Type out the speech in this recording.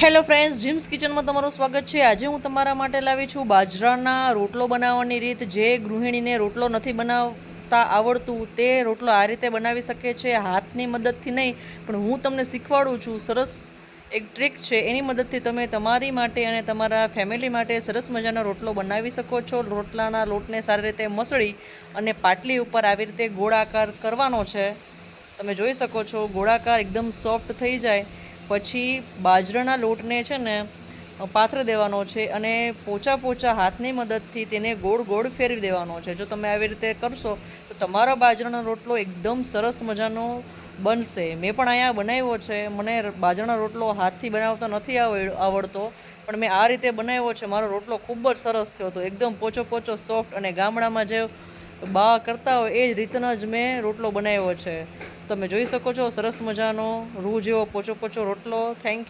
Hello friends, gyms કિચનમાં તમારું સ્વાગત છે. આજે હું તમારા માટે લાવી છું બાજરાના રોટલો બનાવવાની રીત. જે ગૃહિણીને રોટલો નથી બનાવતા આવડતું, તે રોટલો આ રીતે બનાવી શકે છે. હાથની મદદથી નહીં, પણ હું તમને શીખવાડું છું. સરસ એક ટ્રીક છે, એની મદદથી તમે તમારી માટે અને તમારા ફેમિલી માટે સરસ મજાનો રોટલો બનાવી શકો છો. રોટલાના લોટને સારી રીતે મસળી અને પાટલી ઉપર આવી રીતે ગોળાકાર કરવાનો છે. તમે જોઈ શકો છો, ગોળાકાર એકદમ સોફ્ટ થઈ જાય. પછી બાજરાના લોટને છે ને પાથર દેવાનો છે અને પોચા પોચા હાથની મદદથી તેને ગોળ ગોળ ફેરવી દેવાનો છે. જો તમે આવી રીતે કરશો, તો તમારો બાજરાનો રોટલો એકદમ સરસ મજાનો બનશે. મેં પણ અહીંયા બનાવ્યો છે. મને બાજરાનો રોટલો હાથથી બનાવતા નથી આવડતો, પણ મેં આ રીતે બનાવ્યો છે. મારો રોટલો ખૂબ જ સરસ થયો હતો. એકદમ પોચો પોચો, સોફ્ટ અને ગામડામાં જે બા કરતા હોય, એ જ રીતના જ મેં રોટલો બનાવ્યો છે. તમે જોઈ શકો છો. સરસ મજાનો રૂ જેવો પોચો પોચો રોટલો. થેન્ક